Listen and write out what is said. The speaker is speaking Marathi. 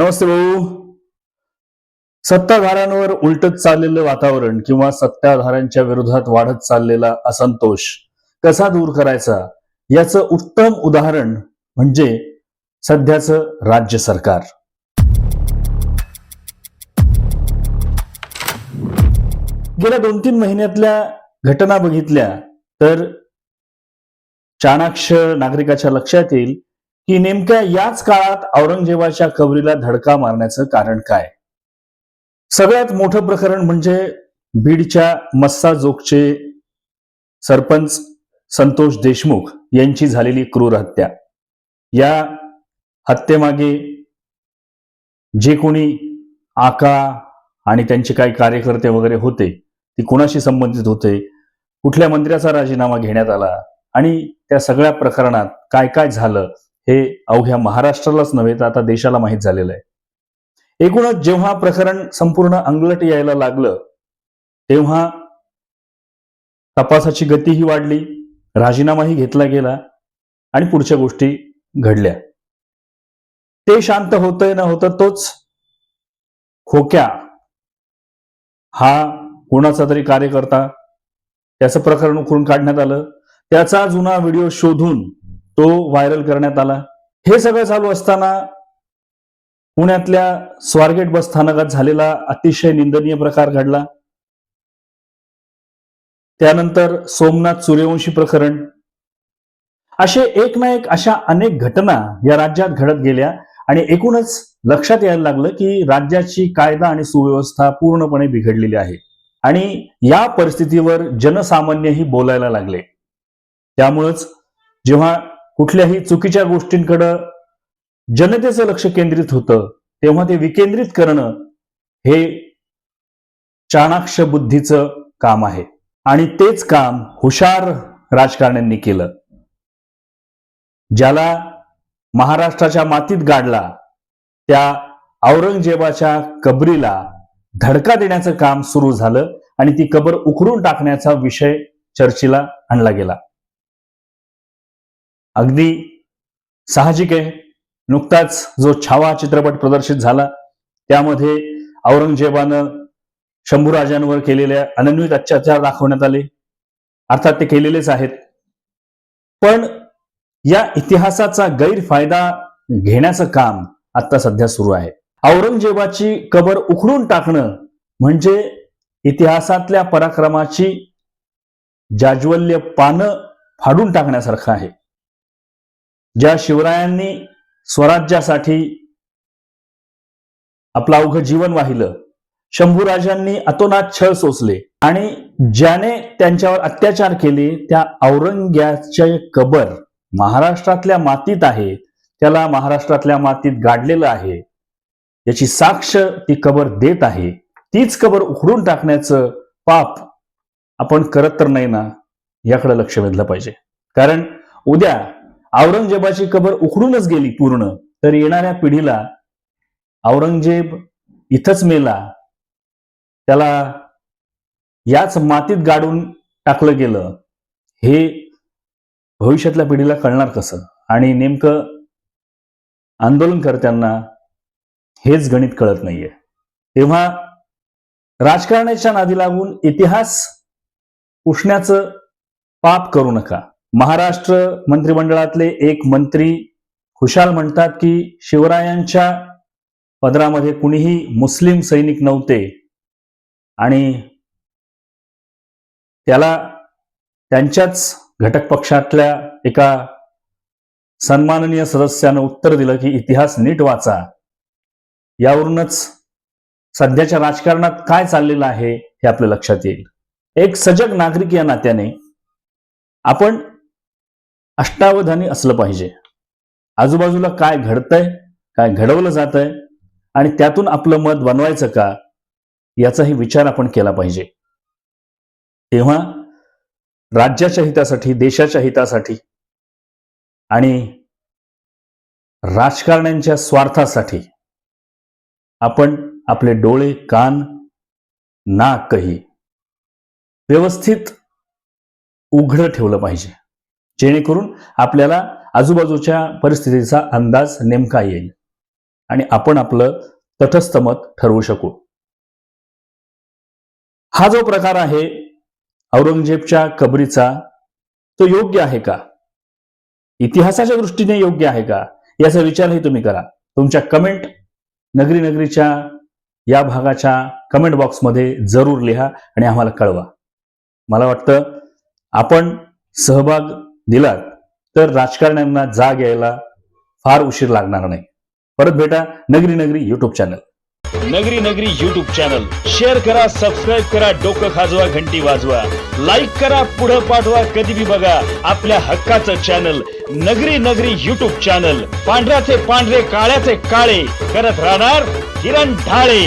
नमस्ते भाऊ. सत्ताधाऱ्यांवर उलटत चाललेलं वातावरण किंवा सत्ताधाऱ्यांच्या विरोधात वाढत चाललेला असंतोष कसा दूर करायचा? याचं उत्तम उदाहरण म्हणजे सध्याचं राज्य सरकार. गेल्या दोन तीन महिन्यातल्या घटना बघितल्या तर चाणाक्ष नागरिकाच्या लक्षात येईल की नेमक्या याच काळात औरंगजेबाच्या कबरीला धडका मारण्याचं कारण काय? सगळ्यात मोठं प्रकरण म्हणजे बीडच्या मस्साजोगचे सरपंच संतोष देशमुख यांची झालेली क्रूर हत्या. या हत्येमागे जे कोणी आका आणि त्यांचे काही कार्यकर्ते वगैरे होते ती कोणाशी संबंधित होते कुठल्या मंत्र्याचा राजीनामा घेण्यात आला आणि त्या सगळ्या प्रकरणात काय काय झालं हे अवघ्या महाराष्ट्रालाच नव्हे तर आता देशाला माहीत झालेलं आहे. एकूणच जेव्हा प्रकरण संपूर्ण अंगलट यायला लागलं तेव्हा तपासाची गतीही वाढली राजीनामाही घेतला गेला आणि पुढच्या गोष्टी घडल्या. ते शांत होतंय ना होतं तोच खोक्या हा कोणाचा तरी कार्यकर्ता त्याचं प्रकरण उकरून काढण्यात आलं. त्याचा जुना व्हिडिओ शोधून तो व्हायरल करण्यात आला. हे सगळं चालू असताना पुण्यातल्या स्वारगेट बस स्थानकात झालेला अतिशय निंदनीय प्रकार घडला. त्यानंतर सोमनाथ सूर्यवंशी प्रकरण. असे एक ना एक अशा अनेक घटना या राज्यात घडत गेल्या आणि एकूणच लक्षात यायला लागलं की राज्याची कायदा आणि सुव्यवस्था पूर्णपणे बिघडलेली आहे आणि या परिस्थितीवर जनसामान्यही बोलायला लागले. त्यामुळंच जेव्हा कुठल्याही चुकीच्या गोष्टींकडं जनतेचं लक्ष केंद्रित होतं तेव्हा ते विकेंद्रित करणं हे चाणाक्ष बुद्धीचं काम आहे. आणि तेच काम हुशार राजकारण्यांनी केलं. ज्याला महाराष्ट्राच्या मातीत गाडला त्या औरंगजेबाच्या कबरीला धडका देण्याचं काम सुरू झालं आणि ती कबर उकरून टाकण्याचा विषय चर्चेला आणला गेला. अगदी साहजिक आहे. नुकताच जो छावा चित्रपट प्रदर्शित झाला त्यामध्ये औरंगजेबानं शंभूराजांवर केलेल्या अनन्वित अत्याचार दाखवण्यात आले. अर्थात ते केलेलेच आहेत. पण या इतिहासाचा गैरफायदा घेण्याचं काम आता सध्या सुरू आहे. औरंगजेबाची कबर उखडून टाकणं म्हणजे इतिहासातल्या पराक्रमाची जाज्वल्य पानं फाडून टाकण्यासारखं आहे. ज्या शिवरायांनी स्वराज्यासाठी आपलं अवघं जीवन वाहिलं शंभूराजांनी अतोनात छळ सोसले आणि ज्याने त्यांच्यावर अत्याचार केले त्या औरंग्याचे कबर महाराष्ट्रातल्या मातीत आहे त्याला महाराष्ट्रातल्या मातीत गाडलेलं आहे. याची साक्ष ती कबर देत आहे. तीच कबर उखडून टाकण्याचं पाप आपण करत तर नाही ना याकडे लक्ष वेधलं पाहिजे. कारण उद्या औरंगजेबाची कबर उखडूनच गेली पूर्ण. तर येणाऱ्या पिढीला औरंगजेब इथंच मेला. त्याला याच मातीत गाडून टाकलं गेलं. हे भविष्यातल्या पिढीला कळणार कसं? आणि नेमकं आंदोलनकर्त्यांना हेच गणित कळत नाहीये. तेव्हा राजकारणाच्या नादी लागून इतिहास पुसण्याचं पाप करू नका. महाराष्ट्र मंत्रिमंडळातले एक मंत्री खुशाल म्हणतात की शिवरायांच्या पदरामध्ये कुणीही मुस्लिम सैनिक नव्हते. आणि त्याला त्यांच्याच घटक पक्षातल्या एका सन्माननीय सदस्यानं उत्तर दिलं की इतिहास नीट वाचा. यावरूनच सध्याच्या राजकारणात काय चाललेलं आहे हे आपल्या लक्षात येईल. एक सजग नागरिक या नात्याने आपण अष्टावधानी असलं पाहिजे. आजूबाजूला काय घडतंय काय घडवलं जात आहे आणि त्यातून आपलं मत बनवायचं का याचाही विचार आपण केला पाहिजे. तेव्हा राज्याच्या हितासाठी देशाच्या हितासाठी आणि राजकारण्यांच्या स्वार्थासाठी आपण आपले डोळे कान नाकही व्यवस्थित उघडं ठेवलं पाहिजे. जेणेकरून आपल्याला आजूबाजूच्या परिस्थितीचा अंदाज नेमका येईल आणि आपण आपलं तटस्थ मत ठरवू शकू. हा जो प्रकार आहे औरंगजेबच्या कबरीचा तो योग्य आहे का? इतिहासाच्या दृष्टीने योग्य आहे का? याचा विचारही तुम्ही करा. तुमच्या कमेंट नगरी नगरीच्या या भागाच्या कमेंट बॉक्समध्ये जरूर लिहा आणि आम्हाला कळवा. मला वाटतं आपण सहभाग दिलात तर राजकारण्यांना जाग यायला फार उशीर लागणार नाही. परत भेटा नगरी नगरी युट्यूब चॅनल नगरी नगरी युट्यूब चॅनल शेअर करा सबस्क्राईब करा डोकं खाजवा घंटी वाजवा. लाईक करा पुढं पाठवा कधी बी बघा आपल्या हक्काचं चॅनल नगरी नगरी युट्यूब चॅनल पांढऱ्याचे पांढरे काळ्याचे काळे. करत राहणार किरण ढाळे.